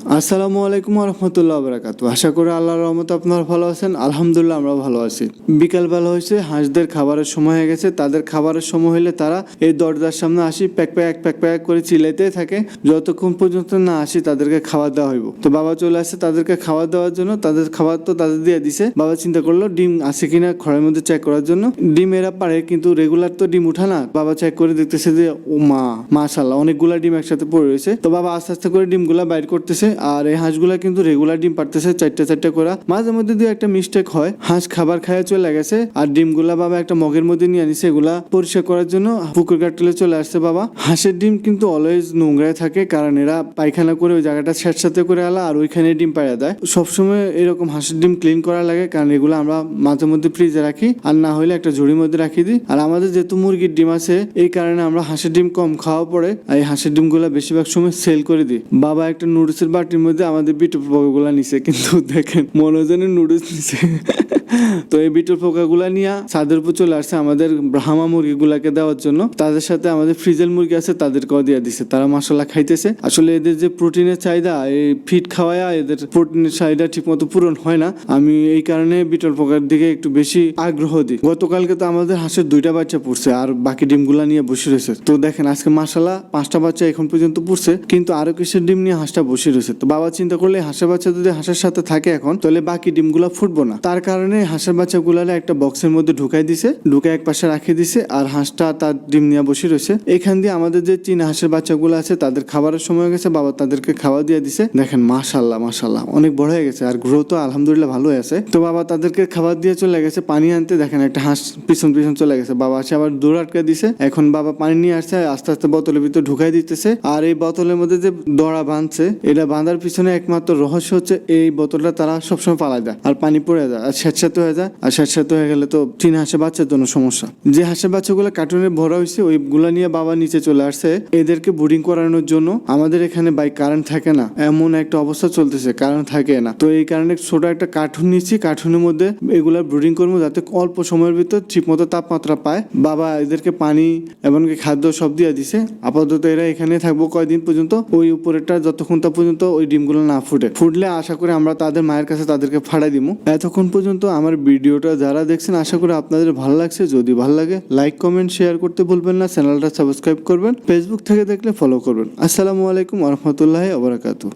আসসালামু আলাইকুম রহমতুল্লাহ বারাকাতু আশা করি আল্লাহর রহমত আপনারা ভালো আছেন। আলহামদুলিল্লাহ আমরা ভালো আছি। বিকালবেলা হয়েছে, হাঁসদের খাবারের সময় হয়ে গেছে। তাদের খাবারের সময় হলে তারা এই দরজার সামনে আসি, প্যাক প্যাক প্যাক প্যাক করে চিলাইতে থাকে। যতক্ষণ পর্যন্ত না আসি, তাদেরকে খাবার দেওয়া হইব। তো বাবা চলে আসে তাদেরকে খাবার দেওয়ার জন্য। তাদের খাবার তো তাদের দিয়ে দিছে। বাবা চিন্তা করল, ডিম আছে কিনা ঘরের মধ্যে চেক করার জন্য। ডিম এরা পারে, কিন্তু রেগুলার তো ডিম উঠা না। বাবা চেক করে দেখতেছে যে, ও মা মাশাল্লাহ অনেকগুলা ডিম একসাথে পড়ে রয়েছে। তো বাবা আস্তে আস্তে করে ডিমগুলা বাইর করতেছে। আর এই হাঁসগুলা কিন্তু রেগুলার ডিম পারতেছে চারটে চারটে করে মাঝে মধ্যে দিয়ে একটা মিস্টেক হয়। হাঁস খাবার খাইয়ে চলে গেছে আর ডিমগুলা বাবা একটা মগের মধ্যে নিয়ে আনিছে এগুলা পরিষ্কার করার জন্য পুকুর কাটলে চলে আসছে বাবা। হাঁসের ডিম কিন্তু অলওয়েজ নোংরায় থাকে কারণ এরা পায়খানা করে ওই জায়গাটা স্যাঁতসাথে করে আলা আর ওইখানে ডিম পাড়া দেয়। সবসময় এরকম হাঁসের ডিম ক্লিন করা লাগে কারণ এগুলো আমরা মাঝে মধ্যে ফ্রিজে রাখি আর না হলে একটা ঝুড়ির মধ্যে রাখি দিই। আর আমাদের যেহেতু মুরগির ডিম আছে, এই কারণে আমরা হাঁসের ডিম কম খাওয়া পড়ে। এই হাঁসের ডিমগুলো বেশিরভাগ সময় সেল করে দিই। বাবা একটা নুডলসের বাটির মধ্যে আমাদের বিটু পোকাগুলা নিছে কিন্তু দেখেন মনোজনের নুডলস নিছে। তো এই বিটুর পোকাগুলা নিয়ে ছাদের উপর চলে আসছে আমাদের ব্রাহ্মা মুরগিগুলাকে দেওয়ার জন্য। তাদের সাথে আমাদের ফ্রিজের মুরগি আছে, তাদেরকেও দিয়ে দিছে। তারা মশলা খাইতেছে। আসলে এদের যে প্রোটিনের চাহিদা, এই ফিট খাওয়ায়া এদের প্রোটিনের চাহিদা ঠিক মতো পূরণ হয় না। আমি এই কারণে বিটল পোকার দিকে একটু বেশি আগ্রহ দিই। গতকালকে তো আমাদের হাঁসের দুইটা বাচ্চা পড়ছে আর বাকি ডিমগুলা নিয়ে বসে রয়েছে। তো দেখেন, আজকে মাসালা পাঁচটা বাচ্চা এখন পর্যন্ত পড়ছে, কিন্তু আরও কিসের ডিম নিয়ে হাঁসটা বসে রয়েছে। তো বাবা চিন্তা করলে হাঁসের বাচ্চা যদি হাঁসের সাথে থাকে এখন, তাহলে বাকি ডিমগুলা ফুটবো না। তার কারণে হাঁসের বাচ্চাগুলারে একটা বক্সের মধ্যে ঢুকাই দিছে, ঢুকাই এক পাশে রাখে দিছে, আর হাঁসটা তার ডিম নিয়ে বসে রয়েছে। এখান দিয়ে আমাদের যে চীনা হাঁসের বাচ্চাগুলো আছে, তাদের খাবারের সময় গেছে, বাবা তাদেরকে খাওয়া দিয়ে দিছে। দেখেন মাশাল্লাহ মাশাল্লাহ অনেক বড় হয়ে গেছে, আর গ্রো তো আলহামদুলিল্লাহ ভালো আছে। তো বাবা তাদেরকে খাবার দিয়ে চলে গেছে, পানি আনতে। দেখেন, একটা হাঁস পিছন পিছন চলে গেছে। বাবা আসে আবার দৌড় আটকে দিছে। এখন বাবা পানি নিয়ে আসছে, আস্তে আস্তে বোতলের ভিতরে ঢুকাই দিতেছে। আর এই বোতলের মধ্যে যে দড়া বাঁধছে, এটা বাঁধার পিছনে একমাত্র রহস্য হচ্ছে, এই বোতলটা তারা সবসময় পালা যায় আর পানি পড়ে যায়। আর স্যাঁতস্যাঁতে হয়ে যায় আর স্যাঁতস্যাঁতে হয়ে গেলে তো চীন হাঁসের বাচ্চার জন্য সমস্যা। যে হাঁসের বাচ্চাগুলো কার্টুনে ভরা হয়েছে, ওইগুলা নিয়ে বাবা নিচে চলে আসছে। এদেরকে বোর্ডিং করানোর জন্য আমাদের এখানে বাই কারেন্ট থাকে না। এমন একটা অবস্থা চলতেছে কারেন্ট থাকে না। তো এই কারণে ছোট একটা কার্টুন নিচ্ছি কার্টুনের মধ্যে এগুলা ব্রিডিং করব যাতে অল্প সময়ের ভিতর ঠিকমতো তাপমাত্রা পায়। বাবা এদেরকে পানি এমনকি খাদ্য সব দিয়ে দিছে। আপাতত এরা এখানে থাকব কয়দিন পর্যন্ত? ওই উপরেরটা যতক্ষণ তা পর্যন্ত ওই ডিমগুলো না ফুটে। ফুটলে আশা করি আমরা তাদের মায়ের কাছে তাদেরকে ফাড়াই দিব এতক্ষণ পর্যন্ত আমার ভিডিওটা যারা দেখছেন, আশা করি আপনাদের ভালো লাগছে। যদি ভালো লাগে লাইক কমেন্ট শেয়ার করতে ভুলবেন না। চ্যানেলটা সাবস্ক্রাইব করবেন। ফেসবুক থেকে দেখলে ফলো করবেন। আসসালামু আলাইকুম আরহামতুল্লাহ আবরাকাতু